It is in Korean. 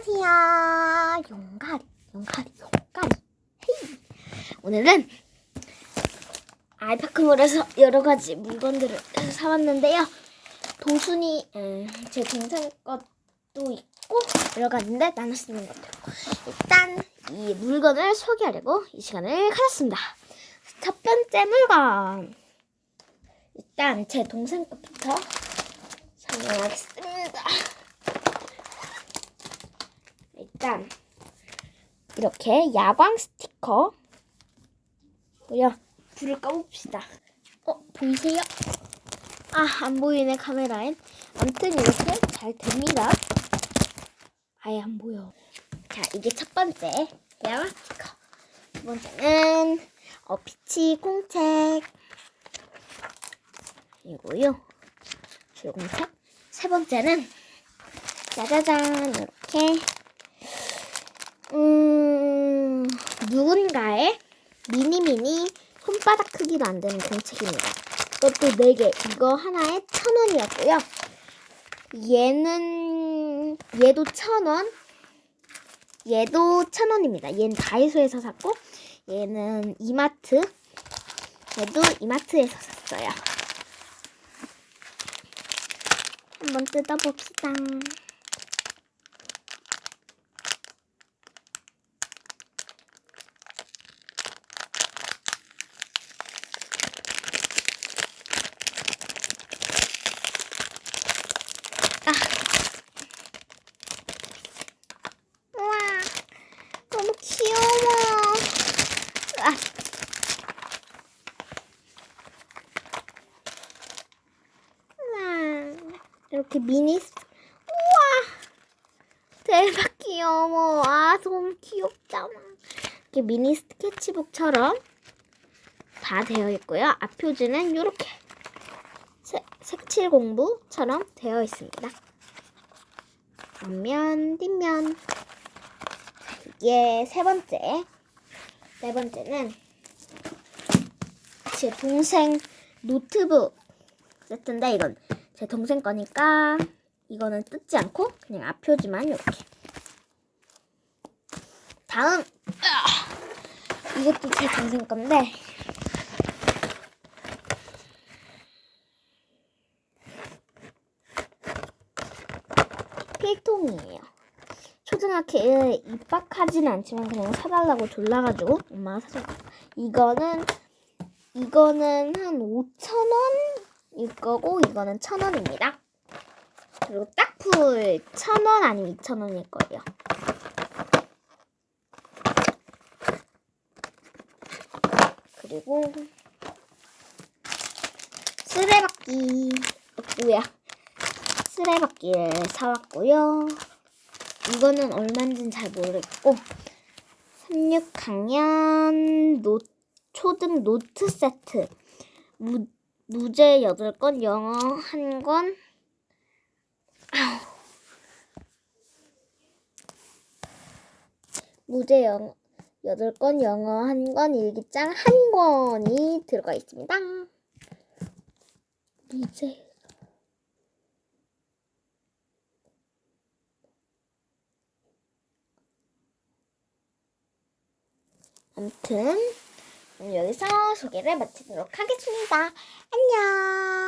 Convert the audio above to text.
안녕하세요. 용가리, 용가리, 용가리. 헤이. 오늘은 알파크몰에서 여러 가지 물건들을 사왔는데요. 도순이 음, 제 동생 것도 있고 여러 가지인데 나눠 쓰는 것들. 일단 이 물건을 소개하려고 이 시간을 가졌습니다. 첫 번째 물건. 일단 제 동생 것부터 설명하겠습니다. 일단 이렇게 야광 스티커 고요 불을 꺼봅시다. 어 보이세요? 아 안 보이네 카메라엔. 아무튼 이렇게 잘 됩니다. 아예 안 보여. 자 이게 첫 번째 야광 스티커. 두 번째는 어 피치 공책 이고요. 줄공책. 세 번째는 짜자잔 이렇게 음, 누군가의 미니미니 손바닥 크기로 안 되는 공책입니다. 이것도 4개. 이거 하나에 천 원이었고요. 얘는, 얘도 천 원. 얘도 천 원입니다. 얘는 다이소에서 샀고, 얘는 이마트. 얘도 이마트에서 샀어요. 한번 뜯어봅시다. 우와, 너무 귀여워. 아. 이렇게 미니, 스- 우와, 대박 귀여워. 아, 너무 귀엽잖아. 이렇게 미니 스케치북처럼 다 되어 있고요. 앞 표지는 이렇게 색, 색칠 공부처럼 되어 있습니다. 앞면, 뒷면. 이게 세 번째. 네 번째는 제 동생 노트북 세트인데 이건 제 동생 거니까 이거는 뜯지 않고 그냥 앞 표지만 이렇게. 다음 아, 이것도 제 동생 건데 필통이에요. 초등학교에 입학하지는 않지만 그냥 사달라고 졸라가지고 엄마가 사줬고 이거는 이거는 한 5천 원일 거고 이거는 천 원입니다. 그리고 딱풀 천원 아니면 2천 원일 거예요. 그리고 쓰레받기 어, 뭐야 쓰레받기를 사왔고요. 이거는 얼마인지는 잘 모르겠고. 36학년 노, 초등 노트 세트. 무, 무제 8권 영어 1권 무제 영어 8권 영어 1권 일기장 1권이 들어가 있습니다. 무제 아무튼 여기서 소개를 마치도록 하겠습니다. 안녕.